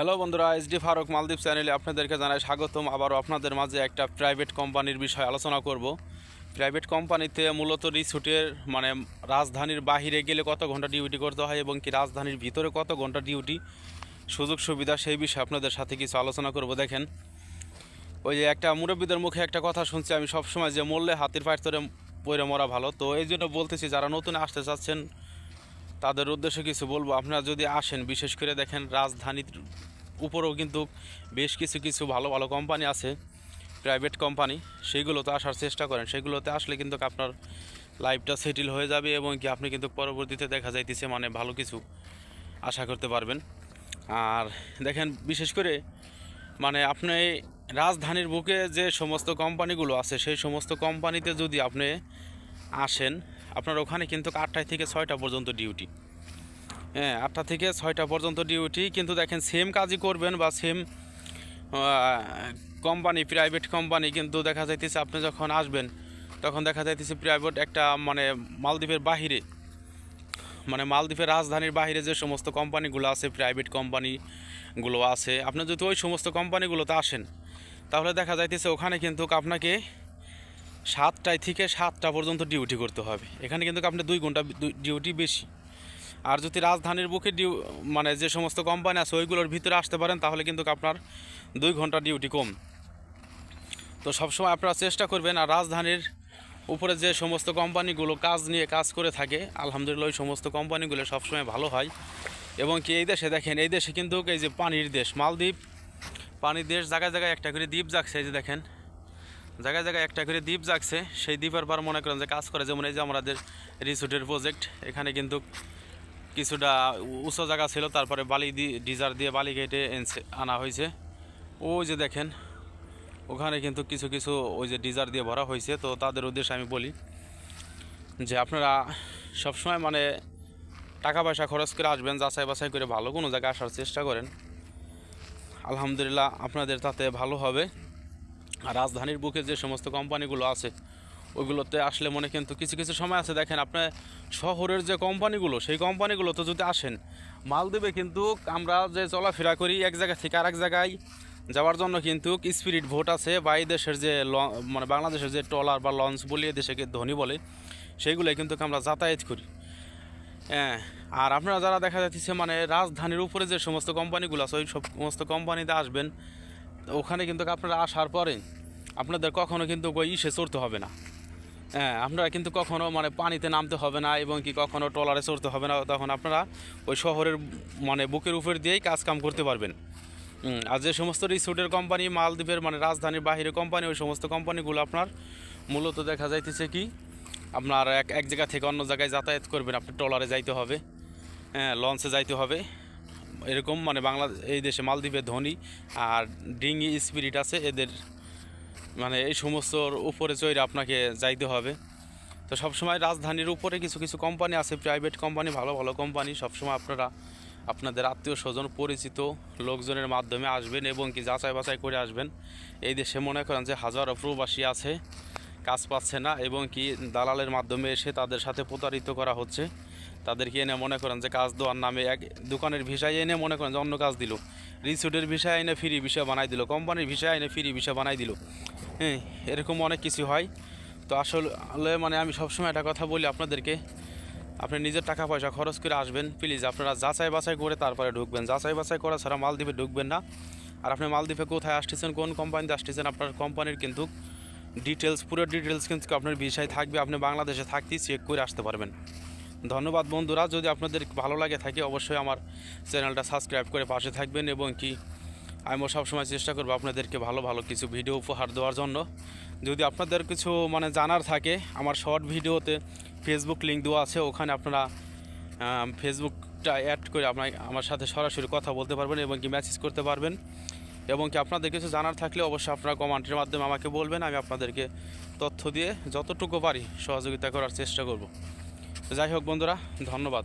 Hello বন্ধুরা SD Faruk মালদ্বীপ চ্যানেলে আপনাদেরকে জানাই স্বাগতম। আবারও আপনাদের মাঝে একটা প্রাইভেট কোম্পানির বিষয়ে আলোচনা করব। প্রাইভেট কোম্পানিতে মূলত রিসুটের মানে রাজধানীর বাহিরে গেলে কত ঘণ্টা ডিউটি করতে হয় এবং কি রাজধানীর ভিতরে কত ঘণ্টা ডিউটি সুযোগ সুবিধা সেই বিষয়ে আপনাদের সাথে কিছু আলোচনা করব, দেখেন। ওই যে একটা মুরব্বীদের মুখে একটা কথা শুনছি, আমি সবসময় যে মরলে হাতির পায়ের তরে পরে মরা ভালো। তো এই জন্য বলতেছি, যারা নতুন আসতে চাচ্ছেন তাদের উদ্দেশ্যে কিছু বলব। আপনারা যদি আসেন, বিশেষ করে দেখেন রাজধানীর উপরেও কিন্তু বেশ কিছু কিছু ভালো ভালো কোম্পানি আছে প্রাইভেট কোম্পানি সেইগুলোতে আসার চেষ্টা করেন। সেগুলোতে আসলে কিন্তু আপনার লাইফটা সেটেল হয়ে যাবে এবং কি আপনি কিন্তু পরবর্তীতে দেখা যাইতেছে মানে ভালো কিছু আশা করতে পারবেন। আর দেখেন, বিশেষ করে মানে আপনি রাজধানীর বুকে যে সমস্ত কোম্পানিগুলো আছে, সেই সমস্ত কোম্পানিতে যদি আপনি আসেন আপনার ওখানে কিন্তু আটটায় থেকে ছয়টা পর্যন্ত ডিউটি হ্যাঁ আটটা থেকে ছয়টা পর্যন্ত ডিউটি কিন্তু দেখেন সেম কাজই করবেন বা সেম কোম্পানি প্রাইভেট কোম্পানি কিন্তু দেখা যাইতেছে আপনি যখন আসবেন, তখন দেখা যাইতেছে প্রাইভেট একটা মানে মালদ্বীপের বাহিরে মানে মালদ্বীপের রাজধানীর বাইরে যে সমস্ত কোম্পানিগুলো আছে প্রাইভেট কোম্পানিগুলো আছে, আপনি যদি ওই সমস্ত কোম্পানিগুলোতে আসেন, তাহলে দেখা যাইতেছে ওখানে কিন্তু আপনাকে সাতটায় থেকে সাতটা পর্যন্ত ডিউটি করতে হবে। এখানে কিন্তু আপনি দুই ঘণ্টা ডিউটি বেশি। আর যদি রাজধানীর বুকে ডিউ মানে যে সমস্ত কোম্পানি আছে, ওইগুলোর ভিতরে আসতে পারেন, তাহলে কিন্তু আপনার দুই ঘণ্টা ডিউটি কম। তো সবসময় আপনারা চেষ্টা করবেন, আর রাজধানীর উপরে যে সমস্ত কোম্পানিগুলো কাজ নিয়ে কাজ করে থাকে, আলহামদুলিল্লাহ ওই সমস্ত কোম্পানিগুলো সবসময় ভালো হয়। এবং কি এই দেশে দেখেন, এই দেশে কিন্তু এই যে পানির দেশ, মালদ্বীপ, পানির দেশ, জায়গায় জায়গায় একটা করে দ্বীপ জাগছে এই যে দেখেন। জায়গায় জায়গায় একটা করে দ্বীপ জাগছে। সেই দ্বীপের পর মনে করেন যে কাজ করে। যেমন এই যে আমাদের রিসোর্টের প্রজেক্ট এখানে কিন্তু কিছুটা উঁচু জায়গা ছিল। তারপরে বালি দিয়ে ডিজার দিয়ে বালি কেটে এনছে, আনা হয়েছে। ওই যে দেখেন, ওখানে কিন্তু কিছু কিছু ওই যে ডিজার দিয়ে ভরা হয়েছে। তো তাদের উদ্দেশ্যে আমি বলি যে আপনারা সবসময় মানে টাকা পয়সা খরচ করে আসবেন, যাচাই বাছাই করে ভালো কোনো জায়গায় আসার চেষ্টা করেন। আলহামদুলিল্লাহ আপনাদের তাতে ভালো হবে। আর রাজধানীর বুকে যে সমস্ত কোম্পানিগুলো আছে, ওইগুলোতে আসলে মনে কিন্তু কিছু কিছু সময় আছে। দেখেন, আপনার শহরের যে কোম্পানিগুলো, সেই কোম্পানিগুলোতে যদি আসেন, মালদ্বীপে কিন্তু আমরা যে চলাফেরা করি, এক জায়গা থেকে আরেক জায়গায় যাওয়ার জন্য কিন্তু স্পিরিট ভোট আছে বা এই দেশের যে ল- মানে বাংলাদেশের যে ট্রলার বা লঞ্চ বলি দেশকে ধনী বলে, সেইগুলোই কিন্তু আমরা যাতায়াত করি। হ্যাঁ আর আপনারা যারা দেখা যাচ্ছে মানে রাজধানীর উপরে যে সমস্ত কোম্পানিগুলো আছে, ওই সব, সমস্ত কোম্পানিতে আসবেন ওখানে কিন্তু আপনারা আসার পরে আপনাদের কখনো কিন্তু ওই ইসে চড়তে হবে না। হ্যাঁ আপনারা কিন্তু কখনো মানে পানিতে নামতে হবে না এবং কি কখনো ট্রলারে চড়তে হবে না, তখন আপনারা ওই শহরের মানে বুকের উপর দিয়েই কাজ কাম করতে পারবেন। আর যে সমস্ত রিসোর্টের কোম্পানি, মালদ্বীপের মানে রাজধানীর বাহিরে কোম্পানি, ওই সমস্ত কোম্পানিগুলো আপনার মূলত দেখা যাইতেছে কি, আপনার এক এক জায়গা থেকে অন্য জায়গায় যাতায়াত করবেন, আপনি ট্রলারে যাইতে হবে হ্যাঁ লঞ্চে যাইতে হবে। এরকম মানে বাংলা এই দেশে মালদ্বীপের ধনী আর ডিঙ্গি স্পিরিট আছে, এদের মানে এই সমস্তর উপরে চৈরে আপনাকে যাইতে হবে। তো সবসময় রাজধানীর উপরে কিছু কিছু কোম্পানি আছে, প্রাইভেট কোম্পানি, ভালো ভালো কোম্পানি, সবসময় আপনারা, আপনাদের আত্মীয় স্বজন, পরিচিত লোকজনের মাধ্যমে আসবেন এবং কি যাচাই বাছাই করে আসবেন। এই দেশে মনে করেন যে হাজারো প্রবাসী আছে, কাজ পাচ্ছে না এবং কি দালালের মাধ্যমে এসে তাদের সাথে প্রতারিত করা হচ্ছে। তাদেরকে এনে মনে করেন যে কাজ দেওয়ার নামে এক দোকানের ভিসায় এনে মনে করেন যে অন্য কাজ দিল। রিসোর্টের ভিসায় এনে ফ্রি ভিসা বানাই দিল, কোম্পানির ভিসা এনে ফ্রি ভিসা বানাই দিল। হ্যাঁ এরকম অনেক কিছু হয়। তো আসলে মানে আমি সবসময় একটা কথা বলি আপনাদেরকে, আপনি নিজের টাকা পয়সা খরচ করে আসবেন প্লিজ আপনারা যাচাই বাছাই করে তারপরে ঢুকবেন। যাচাই বাছাই করা ছাড়া মালদ্বীপে ঢুকবেন না। আর আপনি মালদ্বীপে কোথায় আসতেছেন, কোন কোম্পানিতে আসতেছেন, আপনার কোম্পানির কিন্তু ডিটেলস পুরো ডিটেলস কিন্তু আপনার বিষয় থাকবে। আপনি বাংলাদেশে থাকতেই চেক করে আসতে পারবেন। ধন্যবাদ বন্ধুরা। যদি আপনাদের ভালো লাগে থাকে অবশ্যই আমার চ্যানেলটা সাবস্ক্রাইব করে পাশে থাকবেন এবং কি আমিও সবসময় চেষ্টা করব আপনাদেরকে ভালো ভালো কিছু ভিডিও উপহার দেওয়ার জন্য। যদি আপনাদের কিছু মানে জানার থাকে, আমার শর্ট ভিডিওতে ফেসবুক লিঙ্ক দেওয়া আছে, ওখানে আপনারা ফেসবুকটা অ্যাড করে আপনার, আমার সাথে সরাসরি কথা বলতে পারবেন এবং কি মেসেজ করতে পারবেন। এবং কি আপনাদের কিছু জানার থাকলে অবশ্যই আপনারা কমেন্টের মাধ্যমে আমাকে বলবেন, আমি আপনাদেরকে তথ্য দিয়ে যতটুকু পারি সহযোগিতা করার চেষ্টা করব। যাই হোক বন্ধুরা ধন্যবাদ।